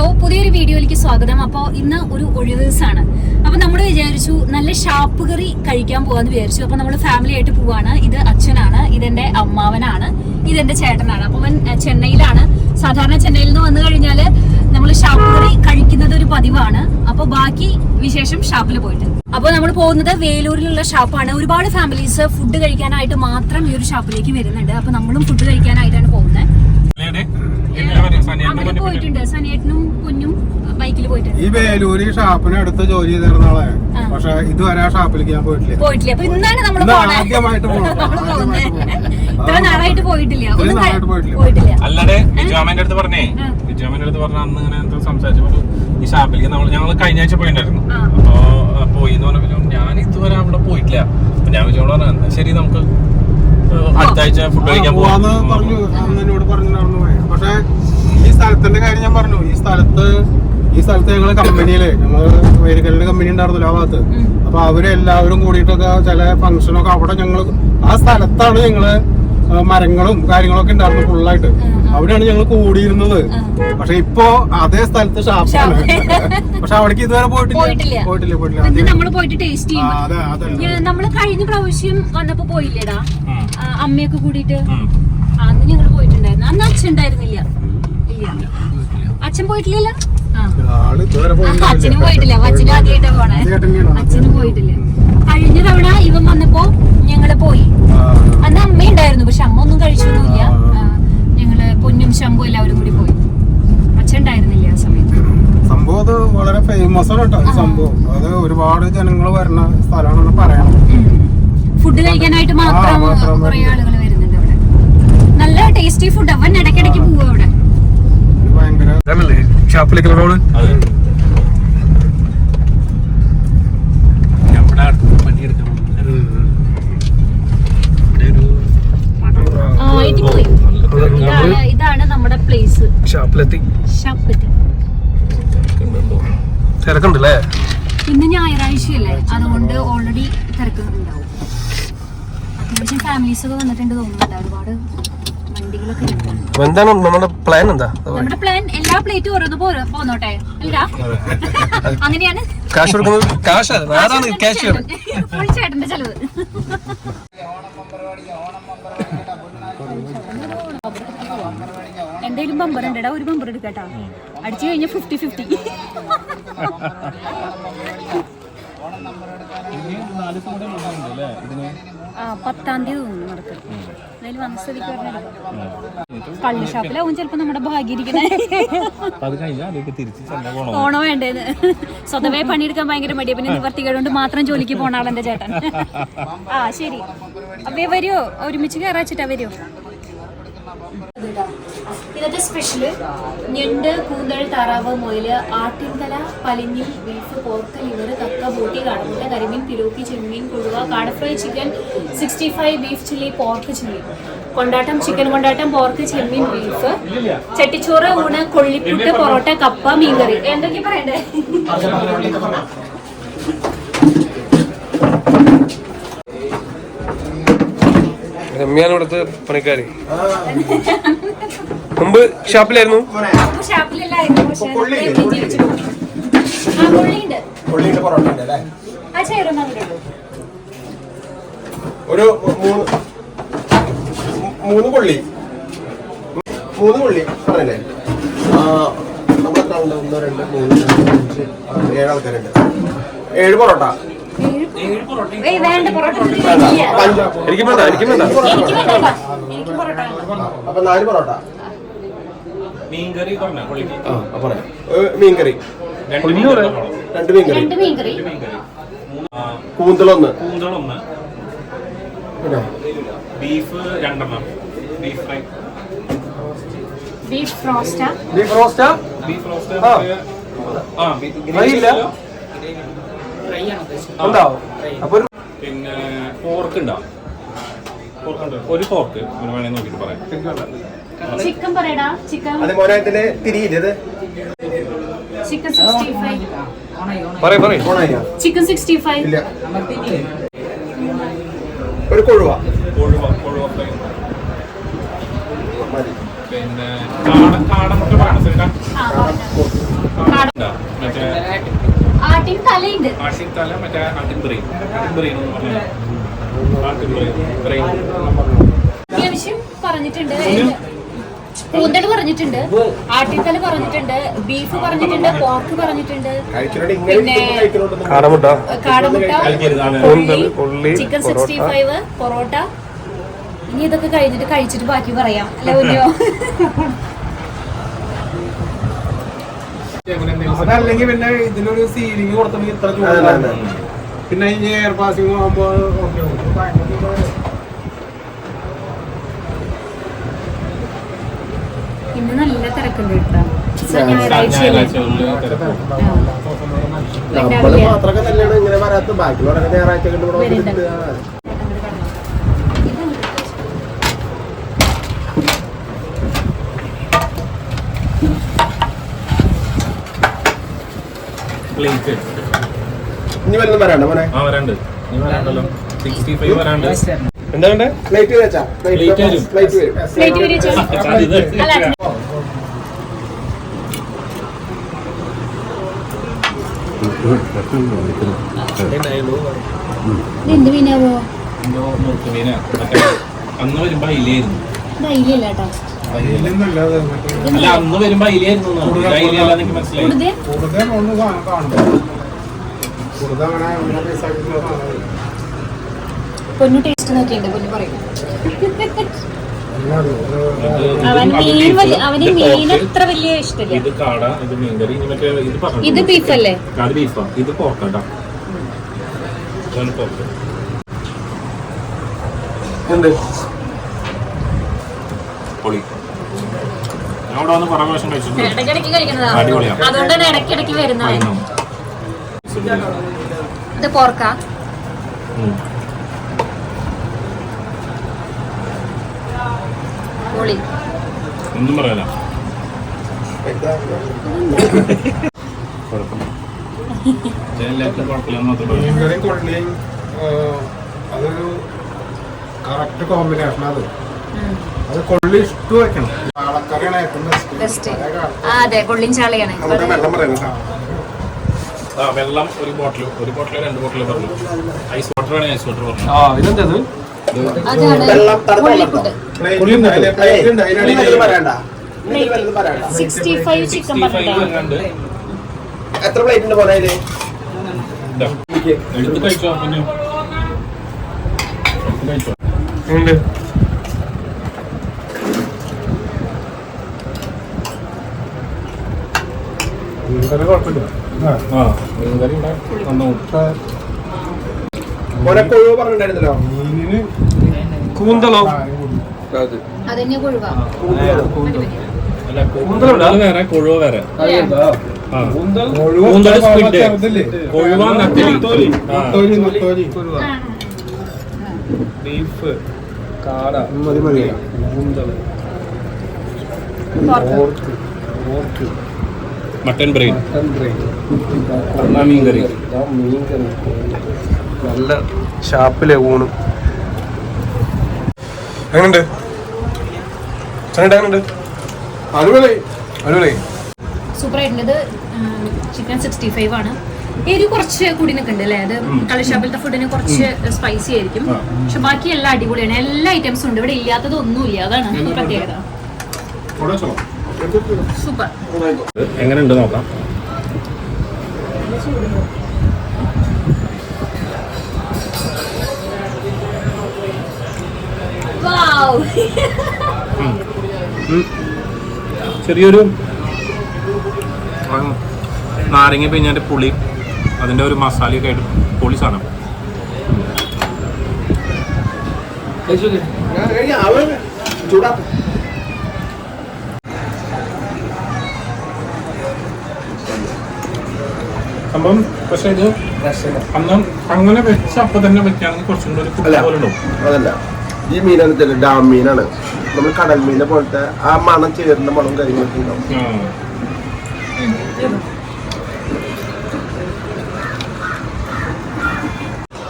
Hello പുതിയൊരു വീഡിയോയിലേക്ക് സ്വാഗതം. അപ്പോൾ ഇന്ന് ഒരു ഒഴിവ് ദിവസമാണ് അപ്പോൾ നമ്മൾ വിചാരിച്ചു നല്ല ഷാപ്പ് കറി കഴിക്കാൻ പോകാന്ന് വിചാരിച്ചു. അപ്പോൾ നമ്മൾ ഫാമിലി ആയിട്ട് പോവാണ്. ഇത് അച്ഛനാണ്. ഇതെന്റെ അമ്മാവനാണ്. ഇതെന്റെ ചേട്ടനാണ്. അപ്പോൾ അവൻ ചെന്നൈയിലാണ്. സാധാരണ ചെന്നൈയിൽ നിന്ന് വന്നു കഴിഞ്ഞാൽ നമ്മൾ ഷാപ്പ് കറി കഴിക്കുന്നത് ഒരു പതിവാണ്. അപ്പോൾ ബാക്കി വിശേഷം ഷാപ്പിൽ പോയിട്ട്. അപ്പോൾ നമ്മൾ പോകുന്നത് വേലൂരിലുള്ള ഷാപ്പാണ് ഒരുപാട് ഫാമിലീസ് ഫുഡ് കഴിക്കാനായിട്ട് മാത്രം ഈ ഒരു ഷാപ്പിലേക്ക് വരുന്നുണ്ട്. അപ്പോൾ നമ്മളും ഫുഡ് കഴിക്കാനായിട്ടാണ് പോകുന്നത് സനിയന്റെ പോയിട്ടുണ്ട്. സനിയേട്ടനും കുഞ്ഞും ബൈക്കിൽ പോയിട്ടുണ്ട്. ഈ വേലൂര് ഷാപ്പിന് അടുത്ത് ജോലി ചെയ്തിരുന്ന ആളെ. പക്ഷെ ഇതുവരെ ആ ഷാപ്പിലേക്ക് ഞാൻ പോയിട്ടില്ല. പോയിട്ടില്ല. അപ്പൊ ഇന്നാണ് നമ്മൾ ഇന്ന് ആദ്യമായിട്ട് പോണം. ആദ്യമായിട്ട് പോണം. ഇത്ര നാളായിട്ട് പോയിട്ടില്ല. ഒന്നും നാളായിട്ട് പോയിട്ടില്ല. പോയിട്ടില്ല. അല്ലാതെ വിജയാമന്റെ അടുത്ത് പറഞ്ഞേ. വിജയാമന്റെ അടുത്ത് പറഞ്ഞ അന്ന് ഇങ്ങനെ എന്തോ സംസാരിച്ചപ്പോ ഈ ഷാപ്പിലേക്ക് നമ്മൾ ഞങ്ങൾ കഴിഞ്ഞ ആഴ്ച പോയിട്ടുണ്ടായിരുന്നു ആ. അപ്പൊ ആ, പോയി എന്ന് പറഞ്ഞപ്പോ ഞാൻ ഇതുവരെ അവിടെ പോയിട്ടില്ല. അപ്പൊ ഞാൻ വിജയോട് പറഞ്ഞു "എന്നാ ശരി നമുക്ക് ഏഹ്, അടുത്ത ആഴ്ച ഫുഡ് കഴിക്കാൻ പോവാന്ന് പോവാം പറഞ്ഞു. അന്ന് എന്നോട് പറഞ്ഞിട്ടുണ്ടായിരുന്നു. പക്ഷെ ഈ സ്ഥലത്തിന്റെ കാര്യം ഞാൻ പറഞ്ഞു. ഈ സ്ഥലത്ത് ഈ സ്ഥലത്ത് ഞങ്ങൾ കമ്പനിയിൽ ഞങ്ങൾ വേരിക്കലിന്റെ കമ്പനി ഉണ്ടായിരുന്നല്ലോ ആ ഭാഗത്ത്. അപ്പൊ അവരെല്ലാവരും കൂടിയിട്ടൊക്കെ ചില ഫംഗ്ഷനൊക്കെ അവിടെ ഞങ്ങൾ ആ സ്ഥലത്താണ് ഞങ്ങൾ മരങ്ങളും കാര്യങ്ങളൊക്കെ ഉണ്ടായിരുന്നു ഫുള്ളായിട്ട്. അവിടെയാണ് ഞങ്ങൾ കൂടിയിരുന്നത്. പക്ഷെ ഇപ്പോ അതേ സ്ഥലത്ത് ഷാപ്പാണ് പക്ഷെ അവിടേക്ക് ഇതുവരെ പോയിട്ടില്ല. പോയിട്ടില്ല. പോയിട്ടില്ല പോയിട്ട് ടേസ്റ്റ് ചെയ്യും നമ്മൾ കഴിഞ്ഞ പ്രാവശ്യം വന്നപ്പോ പോയില്ലേടാ? അമ്മയൊക്കെ കൂടിയിട്ട്? അന്ന് ഞങ്ങൾ അന്ന് അച്ഛൻ ഉണ്ടായിരുന്നില്ല. അച്ഛൻ പോയിട്ടില്ലല്ലോ? അച്ഛനും പോയിട്ടില്ല. അച്ഛനും ആദ്യമായിട്ടാ പോണേ. അച്ഛനും പോയിട്ടില്ല. കഴിഞ്ഞ തവണ ഇവൻ വന്നപ്പോ ഞങ്ങൾ പോയി. അന്ന് അമ്മ ഉണ്ടായിരുന്നു. പക്ഷെ അമ്മ ഒന്നും കഴിച്ചൊന്നുമില്ല. ഞങ്ങൾ പൊന്നും ശമ്പു എല്ലാവരും കൂടി പോയി. അച്ഛൻ ഉണ്ടായിരുന്നില്ല ആ സമയത്ത്. സംഭവം അത് വളരെ ഫേമസ് ആണ് കേട്ടോ സംഭവം. അത് ഒരുപാട് ജനങ്ങൾ വരുന്ന സ്ഥലമാണെന്ന് പറയാം. ഫുഡ് കഴിക്കാനായിട്ട് മാത്രം മാത്രം കുറെ ആളുകൾ നല്ല ടേസ്റ്റി ഫുഡ് അവൻ ഇടയ്ക്കിടയ്ക്ക് പോവും അവിടെ. ഷാപ്പിലേക്ക് പോയി ഇതാണ് നമ്മുടെ പ്ലേസ് ഷാപ്പിലെത്തി. ഷപ്പത്തി തിരക്കുണ്ടല്ലേ. ഇന്ന് ഞായറാഴ്ചയല്ലേ? അതുകൊണ്ട് ഓൾറെഡി തിരക്കുന്നുണ്ടാവും അത്യാവശ്യം ഫാമിലീസ് ഒക്കെ വന്നിട്ടുണ്ട് തോന്നുന്നുണ്ട്. ഒരുപാട് ഉണ്ട് അപ്പൊ എന്താണ് നമ്മുടെ പ്ലാൻ എന്താ? നമ്മുടെ പ്ലാൻ എല്ലാ പ്ലേറ്റും ഓരോന്ന് പോരോ പോന്നോട്ടെ. അല്ലടാ അങ്ങനെയാണ്. കാശ് കൊടുക്കുന്നത് കാശ് ആരാണ് കാശ് ഫുൾ ചേട്ടന്റെ ചെലവ്. എന്തേലും ബമ്പർ ഉണ്ടടാ ഒരു ബമ്പർ എടുക്കട്ടാ. അടിച്ചു കഴിഞ്ഞാൽ ഫിഫ്റ്റി ഫിഫ്റ്റി ആ പത്താം തീയതി തോന്നുന്നു നടക്കും അതിൽ വന്ന സ്ഥിതിക്ക് കള്ളി ഷാപ്പിലാവും ചിലപ്പോ നമ്മുടെ ഭാഗ്യം പോകണം ഓണോ വേണ്ടേന്ന്. സ്വതവേ പണിയെടുക്കാൻ ഭയങ്കര മടിയ. പിന്നെ നിവർത്തി നിവർത്തികേടുകൊണ്ട് മാത്രം ജോലിക്ക് പോണ ആളെന്റെ ചേട്ടൻ. ആ ശരി. അപ്പൊ വരുമോ ഒരുമിച്ച് കയറാച്ചിട്ടാ വരുമോ ഇന്നത്തെ സ്പെഷ്യൽ ഞണ്ട് കൂന്തൽ താറാവ് മൊയിൽ ആട്ടിൻകല പലിഞ്ഞി ബീഫ് പോർക്ക് ലിവർ കക്ക ബോട്ടി കാടമുട്ട കരിമീൻ തിരൂക്കി ചെമ്മീൻ കുഴുവ കാടഫ്രൈ chicken sixty five beef chilli pork chilli കൊണ്ടാട്ടം ചിക്കൻ കൊണ്ടാട്ടം പോർക്ക് ചെമ്മീൻ ബീഫ് ചട്ടിച്ചോറ് ഊണ് കൊള്ളിപ്പുട്ട് പൊറോട്ട കപ്പ മീൻകറി. എന്തൊക്കെ പറയണ്ടേ? രമ്യാണ് ഇവിടുത്തെ പണിക്കാരി. മുമ്പ് ഷാപ്പിലായിരുന്നു? ഒരു മൂന്ന് മൂന്ന് കൊള്ളി മൂന്ന് കൊള്ളി പറഞ്ഞല്ലേ? നമ്മളെത്ര ഉണ്ട്? ഒന്ന് രണ്ട്? മൂന്ന് അഞ്ച് ഏഴ് ആൾക്കാരുണ്ട്. ഏഴ് പൊറോട്ട. എനിക്കും വേണ്ട എനിക്ക് വേണ്ട. എനിക്ക് പൊറോട്ട വേണ്ട. അപ്പൊ നാല് പൊറോട്ട. മീൻകറി പറയാം മീൻകറി. രണ്ട് മീൻകറി കൂന്തളൊന്ന്. കൂന്തളൊന്ന് ബീഫ് രണ്ടെണ്ണം. Beef fry. ബീഫ് ഫ്രോസ്റ്റാ? ബീഫ് റോസ്റ്റാ? ബീഫ് റോസ്റ്റ് ആ. ഇല്ല? ഉണ്ടാവും. അപ്പൊ പിന്നെ പോർക്ക് ഉണ്ടാവും. ഒരു പോർക്ക് അങ്ങനെ വേണേ നോക്കിയിട്ട് പറയാം. ചിക്കൻ പറയടാ. ചിക്കൻ അത് മോനായതിന്റെ തിരിയില്ലത് ചിക്കൻ സിക്സ്റ്റി ഫൈവ് പറയും പറയും. ചിക്കൻ സിക്സ്റ്റി ഫൈവ് ഇല്ല. ഒരു കൊഴുവ. കൊഴുവ കൊഴുവ പിന്നെ കാട സരിട്ടാ ആ പറഞ്ഞോ. മറ്റേ ആട്ടിൻ തലയുണ്ട് തല മറ്റേ അട്ടിൻബ്രെയിൻ അട്ടിൻബ്രെയിൻ എന്ന് പറഞ്ഞാൽ അട്ടിൻബ്രെയിൻ ബ്രെയിൻ. അത്യാവശ്യം പറഞ്ഞിട്ടുണ്ട്. കൂന്തൽ പറഞ്ഞിട്ടുണ്ട്. ബീഫ് പറഞ്ഞിട്ടുണ്ട്. പോർക്ക് പറഞ്ഞിട്ടുണ്ട്. പിന്നെ കാടമുട്ട. കാടമുട്ട ചിക്കൻ. Sixty five parotta. ഇനി ഇതൊക്കെ കഴിഞ്ഞിട്ട് കഴിച്ചിട്ട് ബാക്കി പറയാം. അല്ലെ കുഞ്ഞോ? അതല്ലെങ്കിൽ പിന്നെ ഇതിനൊരു സീലിംഗ് കൊടുത്തെങ്കിൽ ഇത്ര. ചൂടാണ് പിന്നെ ഈ എയർ പാസിംഗ് ആകുമ്പോ ഓക്കെ ഇന്ന് നല്ല തിരക്കുണ്ട് കേട്ടോ. നമ്മൾ മാത്രമൊക്കെ തന്നെയാണ് ഇങ്ങനെ വരാത്ത ബാക്കിയുള്ളവരൊക്കെ ഞായറാഴ്ച കണ്ട് ഇവിടെ വരുന്നുണ്ട്. വന്നിട്ട് പ്ലേറ്റ് ഇനി വല്ലതും വരാണ്ട മോനെ? ആ വരാണ്ട്. ഇനി വരാണ്ടല്ലോ. സിക്സ്റ്റി ഫൈവ് വരാണ്ട് എന്താ വേണ്ടേ പ്ലേറ്റ് വെച്ചാ. Plate വരും. പ്ലേറ്റ് വരും. പ്ലേറ്റ് അത് എന്ത് മീനാവോ അന്ന് വരുമ്പോ ഇല്ലായിരുന്നു ധൈര്യല്ല കേട്ടോ അല്ല അന്ന് വരുമ്പോ അയിലായിരുന്നു മനസ്സിലായി. കൂടുതൽ? ഒന്ന് കാണുമ്പോ കൂടുതൽ അങ്ങനെ പൊന്നു ടേസ്റ്റ് നോക്കിയുണ്ട് പൊന്നു പറയും. അവന് മീൻ അത്ര വലിയ ഇഷ്ടമില്ല. ഇത് കാട ഇത് മീൻകറി ഇത് beef അല്ലേ? അത് ബീഫാ ഇത് പോർക്കാട്ടാ ഇതാണ് പോർക്ക് ഉണ്ട് പൊളി ഞാൻ ഇവിടെ വന്ന് കുറേ പ്രാവശ്യം കഴിച്ചിട്ടുണ്ട് അടിപൊളിയാണ് ഇടയ്ക്കിടയ്ക്ക് വരുന്നത്. ഇത് പോർക്കാ. ഉം. പൊളി. ഒന്നും പറയാല അതൊരു കറക്റ്റ് കോമ്പിനേഷൻ അത്. അത് കൊള്ളി ഇഷ്ടം വെക്കണം. അതെ കൊള്ളിൻ ചാളയാണ്. വെള്ളം പറയുന്നത് ആ വെള്ളം ഒരു ബോട്ടിൽ ഒരു ബോട്ടിൽ രണ്ട് ബോട്ടിൽ പറഞ്ഞു. ഐസ് വാട്ടർ ആണ് ഐസ് വാട്ടർ പറഞ്ഞു. ആ ഇതെന്താ ഇത്? അതാണ്. വെള്ളം തണുത്ത കൊള്ളിക്കുട്ട് ഉണ്ട് അതിനാണ് വല്ലതും പറയണ്ട. ഇനി വല്ലതും പറയണ്ട. ചിക്കൻ പറഞ്ഞിട്ടാണ് എത്ര പ്ലേറ്റ് ഉണ്ട് പോലെ എടുത്ത് കഴിച്ചോ പിന്നെ. കഴിച്ചോ ഉണ്ട് മീൻകറി കുഴപ്പമില്ല ആ. ആ മീൻകറി ഇവിടെ നന്നാവും മോനെ കൊഴുവ്. പറഞ്ഞിട്ടുണ്ടായിരുന്നല്ലോ അല്ല കൂന്തൽ വേറെ കൊഴുവ വേറെ. കൂന്തൽ. ചെറുതല്ലേ? കൊഴുവ നത്തലി. ബീഫ് കാട മതി മതി. കൂന്തൽ pork. Pork. Mutton brain mutton brain ആ മീൻകറി ഇതാ മീൻകറി നല്ല ഷാപ്പിലെ ഊണും. എങ്ങനെയുണ്ട്? എങ്ങനെയുണ്ട്? അടിപൊളി. അടിപൊളി. ഇത് ചിക്കൻ സിക്സ്റ്റി ഫൈവ് ആണ്. എരി കുറച്ച് കൂടി നിൽക്കുന്നുണ്ട് അല്ലേ? അത് കളിഷാപ്പിലത്തെ ഫുഡിന് കുറച്ച് സ്പൈസി ആയിരിക്കും. പക്ഷെ ബാക്കി എല്ലാം അടിപൊളിയാണ്. എല്ലാ ഐറ്റംസും ഉണ്ട്. ഇവിടെ ഇല്ലാത്തത് ഒന്നുമില്ല. അതാണ് പ്രത്യേകത. സൂപ്പർ. എങ്ങനെയുണ്ട് നോക്കാം. ചെറിയൊരു നാരങ്ങ പിഞ്ഞാന്റെ പുളി അതിന്റെ ഒരു മസാലയൊക്കെ ആയിട്ട് പൊളി സാധനം. ഞാൻ കഴിഞ്ഞ അവൻ ചൂടാ സംഭവം പക്ഷേ ഇത് അന്ന് അങ്ങനെ വെച്ച് അപ്പൊ തന്നെ വെക്കുകയാണെങ്കിൽ കുറച്ചും കൂടി അതല്ല. ഈ മീനാണ് വെച്ചാൽ ഡാം മീനാണ്. നമ്മൾ കടൽ മീനെ പോലത്തെ ആ മണം ചേരുന്ന മണം കാര്യങ്ങളൊക്കെ ഉണ്ടാവും.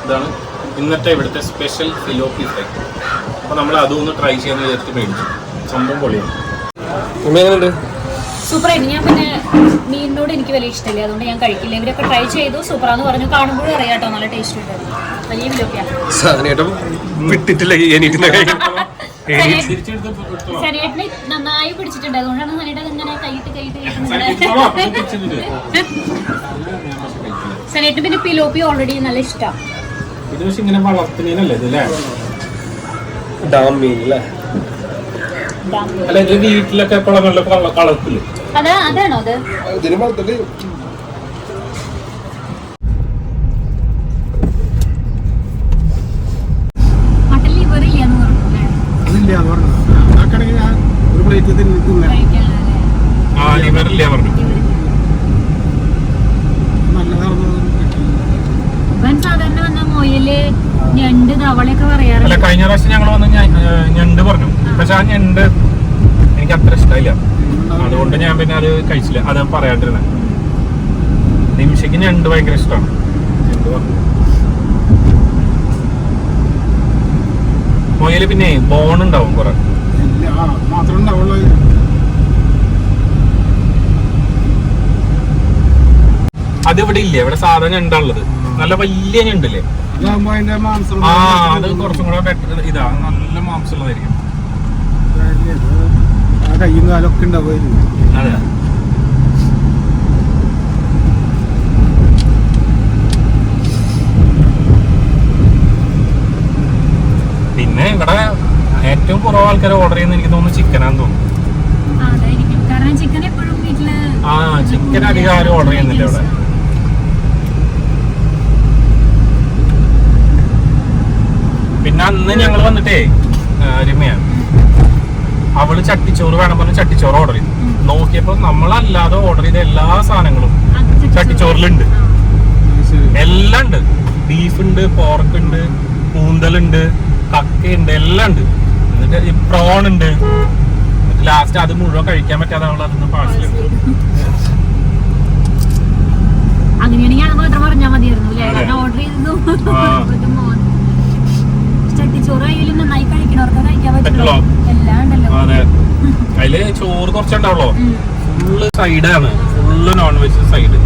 ഇതാണ് ഇന്നത്തെ ഇവിടുത്തെ സ്പെഷ്യൽ ഫിലോപ്പി ഫ്രൈ അപ്പോൾ നമ്മൾ അതൊന്ന് ട്രൈ ചെയ്യാന്ന് വിചാരിച്ചിട്ട് മേടിച്ചു. സംഭവം പൊളിയാണ്. എങ്ങനെയുണ്ട്? സൂപ്പർ ആയിട്ട് ഞാൻ പിന്നെ മീനിനോട് എനിക്ക് വലിയ ഇഷ്ടമില്ല. അതുകൊണ്ട് ഞാൻ കഴിക്കില്ല. ഇവരൊക്കെ ട്രൈ ചെയ്തു. സൂപ്പറാന്ന് പറഞ്ഞു. കാണുമ്പോഴും അറിയാം കേട്ടോ. നല്ല ടേസ്റ്റ് ഉണ്ട് വലിയ. സനിയേട്ടന് നന്നായി പിടിച്ചിട്ടുണ്ട്. അതുകൊണ്ടാണ് സനിയേട്ടൻ ഇങ്ങനെ കൈയിട്ട് കൈയിട്ട് കഴിക്കുന്നത്. സനിയേട്ടൻ പിന്നെ പിലോപ്പി ഓൾറെഡി നല്ല ഇഷ്ടമാണ് ഇത് പക്ഷെ ഇങ്ങനെ വളർത്തുന്നതിനല്ലേ ഡാം മീൻ അല്ലേ? അല്ല ഇത് വീട്ടിലൊക്കെ എപ്പോഴും നല്ല കളർത്തില്ലേ അതാ അതാണോ അത്? ഞണ്ട് തവളയൊക്കെ അല്ല പറയാറില്ല കഴിഞ്ഞ പ്രാവശ്യം ഞങ്ങൾ വന്ന് ഞണ്ട് പറഞ്ഞു. പക്ഷെ ആ ഞണ്ട് എനിക്ക് അത്ര ഇഷ്ടമായില്ല അതുകൊണ്ട് ഞാൻ പിന്നെ അത് കഴിച്ചില്ല. അത് പറയാണ്ടിരുന്നത് നിമിഷയ്ക്ക് ഞണ്ട് ഭയങ്കര ഇഷ്ടമാണ് ഞണ്ട് പിന്നെ ബോൺ ഉണ്ടാവും കുറെ. അത് ഇവിടെ ഇല്ലേ? ഇവിടെ സാധാരണ ഞണ്ടുള്ളത് നല്ല വലിയ ഞണ്ടല്ലേ? ആ അത് കുറച്ചും കൂടെ ബെറ്റർ ഇതാ. നല്ല മാംസമുള്ളതായിരിക്കും. കയ്യും കാലൊക്കെ ഉണ്ടാവുമായിരുന്നു. അതെ പിന്നെ ഇവിടെ ഏറ്റവും കുറവ് ആൾക്കാർ ഓർഡർ ചെയ്യുന്ന എനിക്ക് തോന്നുന്നു ചിക്കനാന്ന് തോന്നുന്നു. ആ, ചിക്കൻ എപ്പോഴും വീട്ടിൽ ആ ചിക്കൻ അധികം ആരും ഓർഡർ ചെയ്യുന്നില്ല ഇവിടെ. പിന്നെ അന്ന് ഞങ്ങൾ വന്നിട്ടേ രമ്യ അവൾ ചട്ടിച്ചോറ് വേണം പറഞ്ഞ് ചട്ടിച്ചോറ് ഓർഡർ ചെയ്തു. നോക്കിയപ്പോ നമ്മളല്ലാതെ ഓർഡർ ചെയ്ത എല്ലാ സാധനങ്ങളും ചട്ടിച്ചോറിലുണ്ട്. എല്ലാം ഉണ്ട്. ബീഫ് ഉണ്ട് പോർക്ക് ഉണ്ട് കൂന്തലുണ്ട് കക്കയുണ്ട് എല്ലാം ഉണ്ട്. എന്നിട്ട് ഈ പ്രോൺ ഉണ്ട്. ലാസ്റ്റ് അത് മുഴുവൻ കഴിക്കാൻ പറ്റാതെ അവൾ അതൊന്ന് പാഴ്സൽ അങ്ങനെയാണെങ്കിൽ പറഞ്ഞാൽ മതിയായിരുന്നു. ഓർഡർ ചെയ്തു ആ. ചട്ടിച്ചോറ് ആയാലും നന്നായി കഴിക്കണവർക്ക് കഴിക്കാൻ പറ്റുള്ളൂ. പറ്റുള്ളൂ എല്ലാം ഉണ്ടല്ലോ അതെ. അതിൽ ചോറ് കുറച്ചുണ്ടാവുള്ളൂ. ഫുള്ള് സൈഡാണ്. Full non veg side